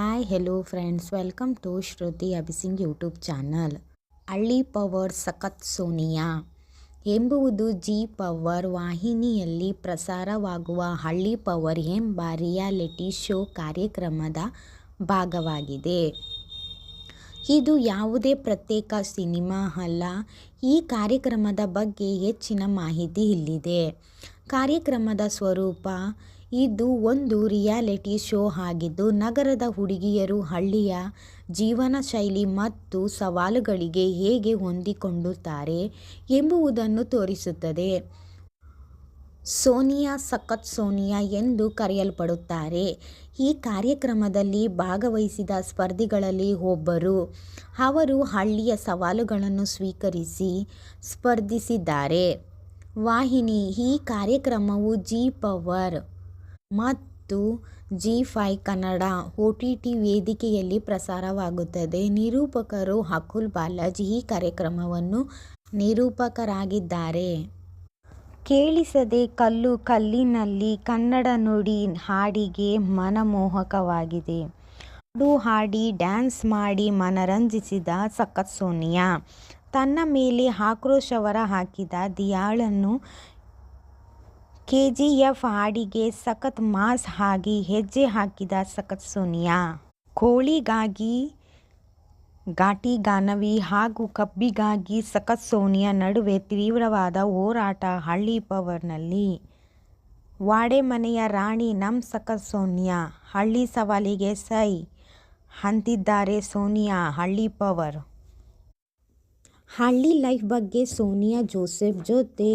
Hi hello friends welcome to Shruti Abhising YouTube channel Halli power ಸಖತ್ ಸೋನಿಯಾ ಎಂಬುವುದು G power ವಾಹಿನಿಯಲ್ಲಿ ಪ್ರಸಾರವಾಗುವ ಹಳ್ಳಿ ಪವರ್ ಎಂಬ ರಿಯಾಲಿಟಿ ಶೋ ಕಾರ್ಯಕ್ರಮದ ಭಾಗವಾಗಿದೆ. ಇದು ಯಾವುದೇ ಪ್ರತ್ಯೇಕ ಸಿನಿಮಾ ಅಲ್ಲ, ಈ ಕಾರ್ಯಕ್ರಮದ ಬಗ್ಗೆ ಹೆಚ್ಚಿನ ಮಾಹಿತಿ ಇಲ್ಲಿದೆ. ಕಾರ್ಯಕ್ರಮದ ಸ್ವರೂಪ ಇದು ಒಂದು ರಿಯಾಲಿಟಿ ಶೋ ಆಗಿದ್ದು, ನಗರದ ಹುಡುಗಿಯರು ಹಳ್ಳಿಯ ಜೀವನ ಶೈಲಿ ಮತ್ತು ಸವಾಲುಗಳಿಗೆ ಹೇಗೆ ಹೊಂದಿಕೊಂಡುತ್ತಾರೆ ಎಂಬುವುದನ್ನು ತೋರಿಸುತ್ತದೆ. ಸೋನಿಯಾ ಸಖತ್ ಸೋನಿಯಾ ಎಂದು ಕರೆಯಲ್ಪಡುತ್ತಾರೆ. ಈ ಕಾರ್ಯಕ್ರಮದಲ್ಲಿ ಭಾಗವಹಿಸಿದ ಸ್ಪರ್ಧಿಗಳಲ್ಲಿ ಒಬ್ಬರು. ಅವರು ಹಳ್ಳಿಯ ಸವಾಲುಗಳನ್ನು ಸ್ವೀಕರಿಸಿ ಸ್ಪರ್ಧಿಸಿದ್ದಾರೆ. ವಾಹಿನಿ, ಈ ಕಾರ್ಯಕ್ರಮವು ಜಿ ಪವರ್ ಮತ್ತು Zee five Kannada O T T ವೇದಿಕೆಯಲ್ಲಿ ಪ್ರಸಾರವಾಗುತ್ತದೆ. ನಿರೂಪಕರು ಅಕುಲ್ ಬಾಲಾಜಿ ಈ ಕಾರ್ಯಕ್ರಮವನ್ನು ನಿರೂಪಕರಾಗಿದ್ದಾರೆ. ಕೇಳಿಸದೆ ಕಲ್ಲು ಕಲ್ಲಿನಲ್ಲಿ ಕನ್ನಡ ನುಡಿ ಹಾಡಿಗೆ ಮನಮೋಹಕವಾಗಿದೆ. ಹಾಡು ಹಾಡಿ ಡ್ಯಾನ್ಸ್ ಮಾಡಿ ಮನರಂಜಿಸಿದ ಸಖತ್ ಸೋನಿಯಾ, ತನ್ನ ಮೇಲೆ ಆಕ್ರೋಶ ಹೊರಹಾಕಿದ ದಿಯಾಳನ್ನು ಕೆಜಿಎಫ್ ಹಾಡಿಗೆ ಸಖತ್ ಮಾಸ್ ಆಗಿ ಹೆಜ್ಜೆ ಹಾಕಿದ ಸಖತ್ ಸೋನಿಯಾ. ಕೋಳಿಗಾಗಿ ಘಾಟಿಗಾನವಿ ಹಾಗೂ ಕಬ್ಬಿಗಾಗಿ ಸಖತ್ ಸೋನಿಯಾ ನಡುವೆ ತೀವ್ರವಾದ ಹೋರಾಟ ಹಳ್ಳಿ ಪವರ್ನಲ್ಲಿ. ವಾಡೆ ಮನೆಯ ರಾಣಿ ನಮ್ ಸಖತ್ ಸೋನಿಯಾ, ಹಳ್ಳಿ ಸವಾಲಿಗೆ ಸೈ ಅಂತಿದ್ದಾರೆ ಸೋನಿಯಾ, ಹಳ್ಳಿ ಪವರ್. ಹಳ್ಳಿ ಲೈಫ್ ಬಗ್ಗೆ ಸೋನಿಯಾ ಜೋಸೆಫ್ ಜೊತೆ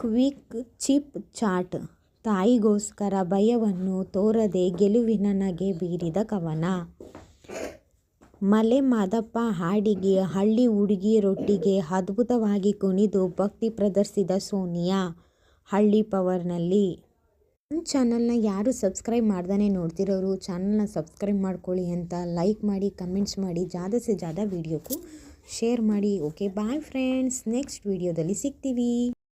ಕ್ವಿಕ್ ಚಿಪ್ ಚಾಟ್ ತಾಯಿಗೋಸ್ಕರ ಭಯವನ್ನು ತೋರದೆ ಗೆಲುವಿನ ನಗೆ ಬೀರಿದ ಕವನ. ಮಲೆ ಮಾದಪ್ಪ ಹಾಡಿಗೆ, ಹಳ್ಳಿ ಹುಡುಗಿಯರೊಟ್ಟಿಗೆ ಅದ್ಭುತವಾಗಿ ಕುಣಿದು ಭಕ್ತಿ ಪ್ರದರ್ಶಿಸಿದ ಸೋನಿಯಾ, ಹಳ್ಳಿ ಪವರ್ನಲ್ಲಿ. ನನ್ನ ಚಾನಲ್ನ ಯಾರು ಸಬ್ಸ್ಕ್ರೈಬ್ ಮಾಡ್ದೇ ನೋಡ್ತಿರೋರು, ಚಾನಲ್ನ ಸಬ್ಸ್ಕ್ರೈಬ್ ಮಾಡ್ಕೊಳ್ಳಿ ಅಂತ ಲೈಕ್ ಮಾಡಿ, ಕಮೆಂಟ್ಸ್ ಮಾಡಿ, ಜಾದ ಸೆ ಜಾದ ವೀಡಿಯೋಕ್ಕೂ ಶೇರ್ ಮಾಡಿ. ಓಕೆ, ಬಾಯ್ ಫ್ರೆಂಡ್ಸ್, ನೆಕ್ಸ್ಟ್ ವೀಡಿಯೋದಲ್ಲಿ ಸಿಗ್ತೀವಿ.